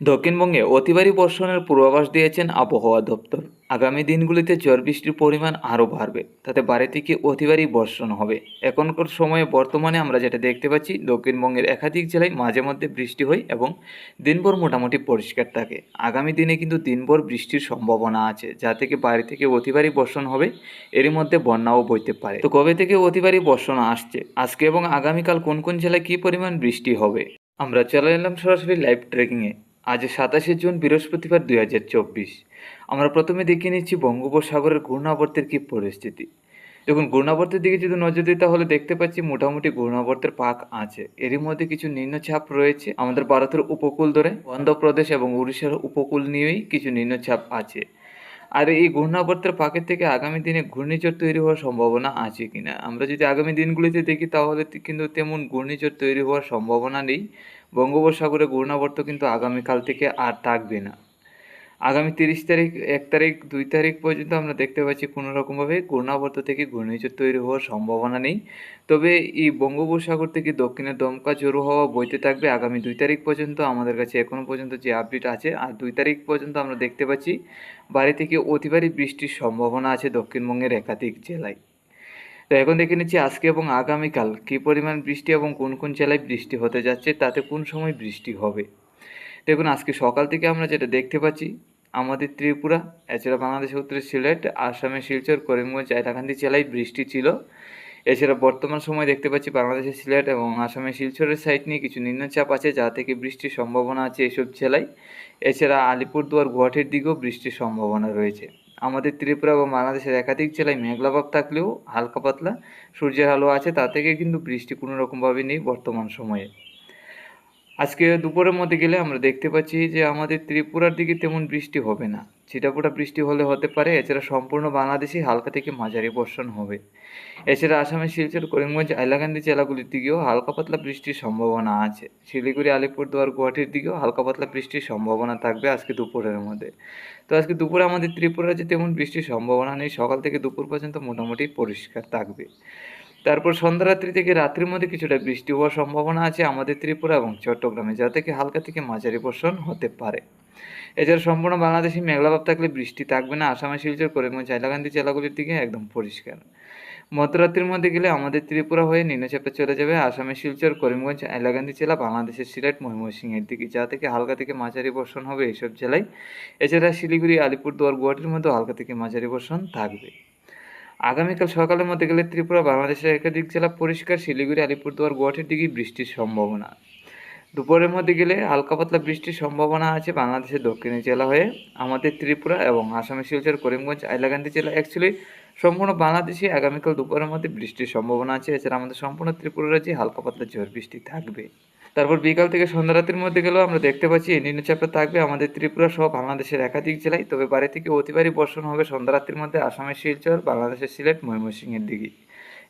দক্ষিণবঙ্গে অতিবারী বর্ষণের পূর্বাভাস দিয়েছেন আবহাওয়া দপ্তর। আগামী দিনগুলিতে ঝড় বৃষ্টির পরিমাণ আরও বাড়বে, তাতে বাড়ি থেকে অতিবারী বর্ষণ হবে। এখনকার সময়ে বর্তমানে আমরা যেটা দেখতে পাচ্ছি, দক্ষিণবঙ্গের একাধিক জেলায় মাঝে মধ্যে বৃষ্টি হয় এবং দিনভর মোটামুটি পরিষ্কার থাকে। আগামী দিনে কিন্তু দিনভর বৃষ্টির সম্ভাবনা আছে, যা থেকে বাড়ি থেকে অতিবারী বর্ষণ হবে, এরই মধ্যে বন্যাও বইতে পারে। তো কবে থেকে অতিবারী বর্ষণ আসছে? আজকে এবং আগামীকাল কোন কোন জেলায় কী পরিমাণ বৃষ্টি হবে? আমরা চলে এলাম সরাসরি লাইভ ট্রেকিংয়ে। আজ সাতাশে জুন, বৃহস্পতিবার দুই হাজার চব্বিশ। আমরা প্রথমে দেখে নিচ্ছি বঙ্গোপসাগরের ঘূর্ণাবর্তের কী পরিস্থিতি। দেখুন, ঘূর্ণাবর্তের দিকে যদি নজর দিই, তাহলে দেখতে পাচ্ছি মোটামুটি ঘূর্ণাবর্তের পাক আছে। এরই মধ্যে কিছু নিম্নচাপ রয়েছে আমাদের ভারতের উপকূল ধরে অন্ধ্রপ্রদেশ এবং উড়িষ্যার উপকূল নিয়েই কিছু নিম্নচাপ আছে। আর এই ঘূর্ণাবর্তের পাকের থেকে আগামী দিনে ঘূর্ণিঝড় তৈরি হওয়ার সম্ভাবনা আছে কিনা? আমরা যদি আগামী দিনগুলিতে দেখি, তাহলে কিন্তু তেমন ঘূর্ণিঝড় তৈরি হওয়ার সম্ভাবনা নেই। বঙ্গোপসাগরে ঘূর্ণাবর্ত কিন্তু আগামীকাল থেকে আর থাকবে না। আগামী তিরিশ তারিখ, এক তারিখ, দুই তারিখ পর্যন্ত আমরা দেখতে পাচ্ছি কোনো রকমভাবে ঘূর্ণাবর্ত থেকে ঘূর্ণিঝড় তৈরি হওয়ার সম্ভাবনা নেই। তবে এই বঙ্গোপসাগর থেকে দক্ষিণে দমকা জোরো হওয়া বইতে থাকবে আগামী দুই তারিখ পর্যন্ত। আমাদের কাছে এখনও পর্যন্ত যে আপডেট আছে, আর দুই তারিখ পর্যন্ত আমরা দেখতে পাচ্ছি বাড়ি থেকে অতিবারী বৃষ্টির সম্ভাবনা আছে দক্ষিণবঙ্গের একাধিক জেলায়। তো এখন দেখে নিচ্ছি আজকে এবং আগামীকাল কী পরিমাণ বৃষ্টি এবং কোন কোন জেলায় বৃষ্টি হতে যাচ্ছে, তাতে কোন সময় বৃষ্টি হবে। দেখুন, আজকে সকাল থেকে আমরা যেটা দেখতে পাচ্ছি, আমাদের ত্রিপুরা, এছাড়া বাংলাদেশের উত্তরে সিলেট, আসামের শিলচর, করিমগঞ্জ, হাইলাকান্দি জেলায় বৃষ্টি ছিল। এছাড়া বর্তমান সময় দেখতে পাচ্ছি বাংলাদেশের সিলেট এবং আসামের শিলচরের সাইড নিয়ে কিছু নিম্নচাপ আছে, যা থেকে বৃষ্টির সম্ভাবনা আছে এসব জেলায়। এছাড়া আলিপুরদুয়ার, গুয়াহাটির দিকেও বৃষ্টির সম্ভাবনা রয়েছে। আমাদের ত্রিপুরা বা বাংলাদেশের একাধিক জেলায় মেঘলাভাব থাকলেও হালকা পাতলা সূর্যের আলো আছে, তা থেকে কিন্তু বৃষ্টি কোনো রকমভাবে নেই বর্তমান সময়ে। আজকে দুপুরের মধ্যে গেলে আমরা দেখতে পাচ্ছি যে আমাদের ত্রিপুরার দিকে তেমন বৃষ্টি হবে না। ছিটাফোটা বৃষ্টি হলে হতে পারে, এছাড়া সম্পূর্ণ বাংলাদেশে হালকা থেকে মাঝারি বর্ষণ হবে। এছাড়া আসামের শিলচর, করিমগঞ্জ, হাইলাকান্দি জেলাগুলির দিকেও হালকা পাতলা বৃষ্টির সম্ভাবনা আছে। শিলিগুড়ি, আলিপুরদুয়ার, গুয়াহাটির দিকেও হালকা পাতলা বৃষ্টির সম্ভাবনা থাকবে আজকে দুপুরের মধ্যে। তো আজকে দুপুরে আমাদের ত্রিপুরা যে তেমন বৃষ্টির সম্ভাবনা নেই, সকাল থেকে দুপুর পর্যন্ত মোটামুটি পরিষ্কার থাকবে। তারপর সন্ধ্যারাত্রি থেকে রাত্রির মধ্যে কিছুটা বৃষ্টি হওয়ার সম্ভাবনা আছে আমাদের ত্রিপুরা এবং চট্টগ্রামে, যা থেকে হালকা থেকে মাঝারি বর্ষণ হতে পারে। এছাড়া সম্পূর্ণ বাংলাদেশে মেঘলাভাব থাকলে বৃষ্টি থাকবে না। আসামে শিলচর, করিমগঞ্জ, হাইলাকান্দি জেলাগুলির দিকে একদম পরিষ্কার। মধ্যরাত্রির মধ্যে গেলে আমাদের ত্রিপুরা হয়ে নিম্নচাপে চলে যাবে আসামের শিলচর, করিমগঞ্জ, হাইলাকান্দি জেলা, বাংলাদেশের সিলেট, ময়মনসিংহের দিকে, যা থেকে হালকা থেকে মাঝারি বর্ষণ হবে এইসব জেলায়। এছাড়া শিলিগুড়ি, আলিপুরদুয়ার, গুয়াহাটির মধ্যে হালকা থেকে মাঝারি বর্ষণ থাকবে। আগামীকাল সকালের মধ্যে গেলে ত্রিপুরা, বাংলাদেশের একাধিক জেলা পরিষ্কার, শিলিগুড়ি, আলিপুরদুয়ার, গুয়াহাটির দিকে বৃষ্টির সম্ভাবনা। দুপুরের মধ্যে গেলে হালকা পাতলা বৃষ্টির সম্ভাবনা আছে বাংলাদেশের দক্ষিণী জেলা হয়ে। আমাদের ত্রিপুরা এবং আসামের শিলচর, করিমগঞ্জ আইলাকান্দি জেলা অ্যাকচুয়ালি সম্পূর্ণ বাংলাদেশে আগামীকাল দুপুরের মধ্যে বৃষ্টির সম্ভাবনা আছে। এছাড়া আমাদের সম্পূর্ণ ত্রিপুরা রাজ্যে হালকা পাতলা ঝড় বৃষ্টি থাকবে। তারপর বিকাল থেকে সন্ধ্যা রাতের মধ্যে গেলেও আমরা দেখতে পাচ্ছি এই নিম্নচাপটা থাকবে আমাদের ত্রিপুরা সহ বাংলাদেশের একাধিক জেলায়। তবে বাড়ি থেকে অতিবারী বর্ষণ হবে সন্ধ্যা রাত্রির মধ্যে আসামের শিলচর, বাংলাদেশের সিলেট, ময়মনসিংহের দিকে।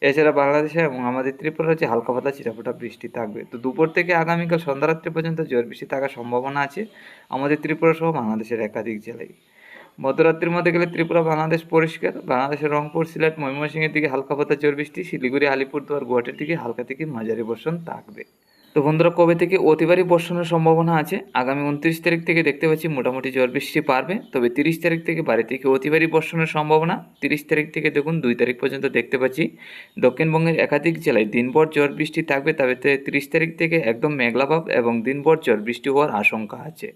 এছাড়া বাংলাদেশে এবং আমাদের ত্রিপুরা রাজ্যে হালকা পাতলা চিরাফোটা বৃষ্টি থাকবে। তো দুপুর থেকে আগামীকাল সন্ধ্যা রাত্রি পর্যন্ত ঝড় বৃষ্টি থাকার সম্ভাবনা আছে আমাদের ত্রিপুরা সহ বাংলাদেশের একাধিক জেলায়। মধ্যরাত্রির মধ্যে গেলে ত্রিপুরা, বাংলাদেশ পরিষ্কার। বাংলাদেশের রংপুর, সিলেট, ময়মনসিংহের দিকে হালকা পাতা ঝড় বৃষ্টি। শিলিগুড়ি, আলিপুরদুয়ার, গুয়াহাটির দিকে হালকা থেকে মাঝারি বর্ষণ থাকবে। তো বন্ধুরা, কবে থেকে অতিবারই বর্ষণের সম্ভাবনা আছে? আগামী উনত্রিশ তারিখ থেকে দেখতে পাচ্ছি মোটামুটি জল বৃষ্টি পারবে। তবে তিরিশ তারিখ থেকে বাড়ি থেকে অতিবারই বর্ষণের সম্ভাবনা। তিরিশ তারিখ থেকে দেখুন, দুই তারিখ পর্যন্ত দেখতে পাচ্ছি। দক্ষিণবঙ্গের একাধিক জেলায় দিনভর ঝড় বৃষ্টি থাকবে। তবে তিরিশ তারিখ থেকে একদম মেঘলাভাব এবং দিনভর ঝড় বৃষ্টি হওয়ার আশঙ্কা আছে।